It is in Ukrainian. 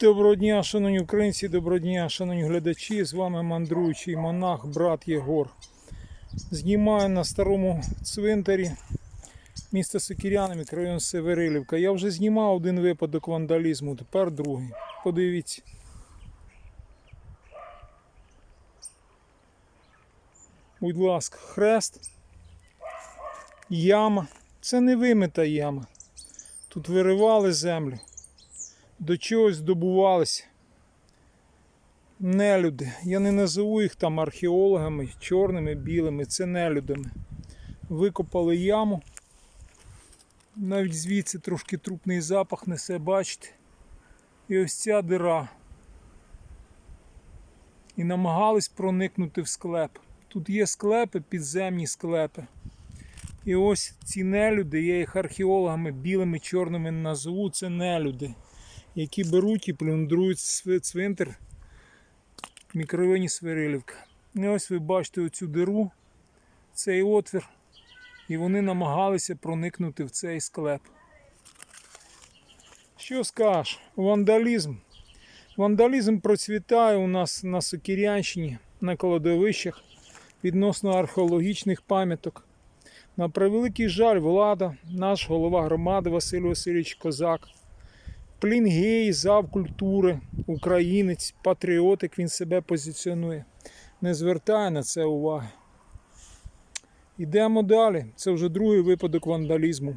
Доброго дня, шановні українці, доброго дня, шановні глядачі. З вами мандруючий монах, брат Єгор. Знімаю на старому цвинтарі міста Сокіряни, мікрорайон Северилівка. Я вже знімав один випадок вандалізму, тепер другий. Подивіться. Будь ласка, хрест, яма. Це не вимита яма. Тут виривали землю до чогось добувалися. Нелюди. Я не назову їх там археологами, чорними, білими, це нелюдами. Викопали яму. Навіть звідси трошки трупний запах несе, бачите. І ось ця дира. І намагались проникнути в склеп. Тут є склепи, підземні склепи. І ось ці нелюди, я їх археологами білими, чорними назову, це нелюди які беруть і плюндрують цвинтар в мікрорайоні Свирилівка. І ось ви бачите оцю диру, цей отвір, і вони намагалися проникнути в цей склеп. Що скажеш? Вандалізм. Вандалізм процвітає у нас на Сокірянщині, на кладовищах відносно археологічних пам'яток. На превеликий жаль, влада, наш голова громади Василь Васильович Козак, Плінгей, зав культури, українець, патріотик він себе позиціонує. Не звертає на це уваги. Йдемо далі. Це вже другий випадок вандалізму.